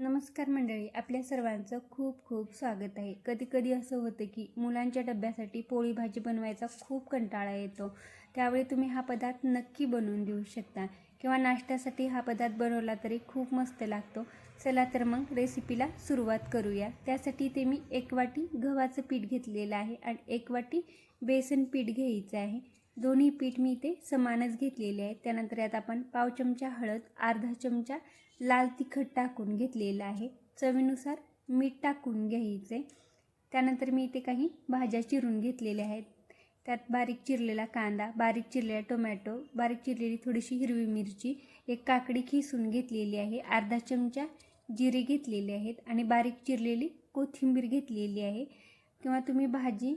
नमस्कार मंडळी आपल्या सर्वांचं खूप खूप स्वागत आहे. कधी कधी असं होतं की मुलांच्या डब्यासाठी पोळी भाजी बनवायचा खूप कंटाळा येतो. त्यावेळी तुम्ही हा पदार्थ नक्की बनवून देऊ शकता किंवा नाश्त्यासाठी हा पदार्थ बनवला तरी खूप मस्त लागतो. चला तर मग रेसिपीला सुरुवात करूया. त्यासाठी ते मी एक वाटी गव्हाचं पीठ घेतलेलं आहे आणि एक वाटी बेसन पीठ घ्यायचं आहे. दोन्ही पीठ मी इथे समानच घेतलेले आहे. त्यानंतर यात आपण पाव चमचा हळद अर्धा चमचा लाल तिखट टाकून घेतलेलं आहे. चवीनुसार मीठ टाकून घ्यायचे. त्यानंतर मी इथे काही भाज्या चिरून घेतलेल्या आहेत. त्यात बारीक चिरलेला कांदा बारीक चिरलेला टोमॅटो बारीक चिरलेली थोडीशी हिरवी मिरची एक काकडी खिसून घेतलेली आहे अर्धा चमचा जिरे घेतलेले आहेत आणि बारीक चिरलेली कोथिंबीर घेतलेली आहे. किंवा तुम्ही भाजी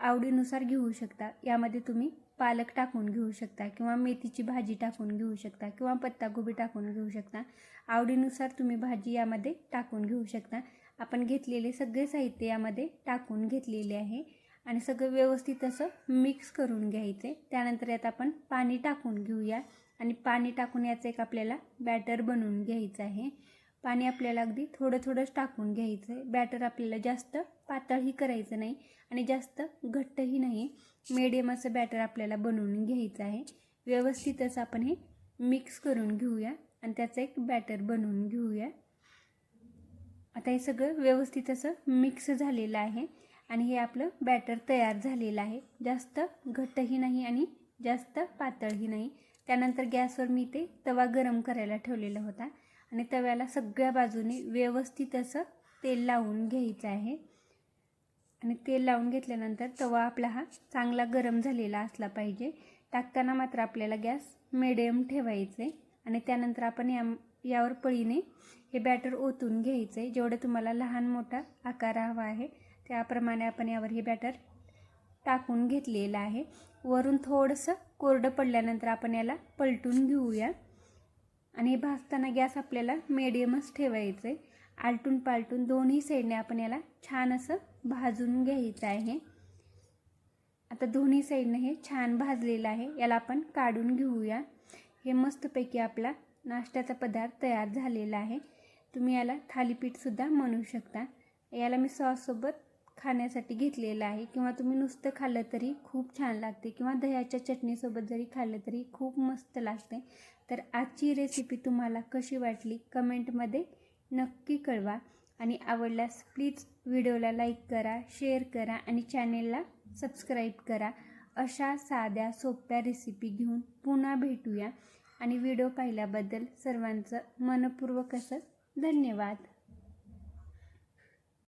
आवडीनुसार घेऊ शकता. यामध्ये तुम्ही पालक टाकून घेऊ शकता किंवा मेथीची भाजी टाकून घेऊ शकता किंवा पत्ताकोबी टाकून घेऊ शकता. आवडीनुसार तुम्ही भाजी यामध्ये टाकून घेऊ शकता. आपण घेतलेले सगळे साहित्य यामध्ये टाकून घेतलेले आहे आणि सगळं व्यवस्थित असं मिक्स करून घ्यायचे. त्यानंतर यात आपण पाणी टाकून घेऊया आणि पाणी टाकून याचं एक आपल्याला बॅटर बनवून घ्यायचं आहे. पाणी आपल्याला अगदी थोडं थोडंच टाकून घ्यायचं आहे बॅटर आपल्याला जास्त पातळही करायचं नाही आणि जास्त घट्टही नाही. मिडियम असं बॅटर आपल्याला बनवून घ्यायचं आहे. व्यवस्थितच आपण हे मिक्स करून घेऊया आणि त्याचं एक बॅटर बनवून घेऊया. आता हे सगळं व्यवस्थित असं मिक्स झालेलं आहे आणि हे आपलं बॅटर तयार झालेलं आहे. जास्त घट्टही नाही आणि जास्त पातळही नाही. त्यानंतर गॅसवर मी ते तवा गरम करायला ठेवलेला होता. आणि तव्याला सगळ्या बाजूने व्यवस्थित असं तेल लावून घ्यायचं आहे. आणि तेल लावून घेतल्यानंतर तवा आपला हा चांगला गरम झालेला असला पाहिजे. टाकताना मात्र आपल्याला गॅस मिडियम ठेवायचे आणि त्यानंतर आपण या यावर पळीने हे बॅटर ओतून घ्यायचे जेवढं तुम्हाला लहान मोठा आकार हवा आहे त्याप्रमाणे आपण यावर हे बॅटर टाकून घेतलेलं आहे. वरून थोडंसं कोरडं पडल्यानंतर आपण याला पलटून घेऊया. आणि भाजताना गॅस आपल्याला मिडियमच ठेवायचं आहे आलटून पालटून दोन्ही साईडने आपण याला छान असं भाजून घ्यायचं आहे. आता दोन्ही साईडनं हे छान भाजलेलं आहे. याला आपण काढून घेऊया. हे मस्तपैकी आपला नाश्त्याचा पदार्थ तयार झालेला आहे. तुम्ही याला थालीपीठसुद्धा म्हणू शकता. याला मी सॉससोबत खाण्यासाठी घेतलेलं आहे. किंवा तुम्ही नुसतं खाल्लं तरी खूप छान लागते. किंवा दह्याच्या चटणीसोबत जरी खाल्लं तरी खूप मस्त लागते. तर आजची रेसिपी तुम्हाला कशी वाटली कमेंटमध्ये नक्की कळवा. आणि आवडल्यास प्लीज व्हिडिओला लाईक करा शेअर करा आणि चॅनेलला सबस्क्राईब करा. अशा साध्या सोप्या रेसिपी घेऊन पुन्हा भेटूया. आणि व्हिडिओ पाहिल्याबद्दल सर्वांचं मनपूर्वक असं धन्यवाद.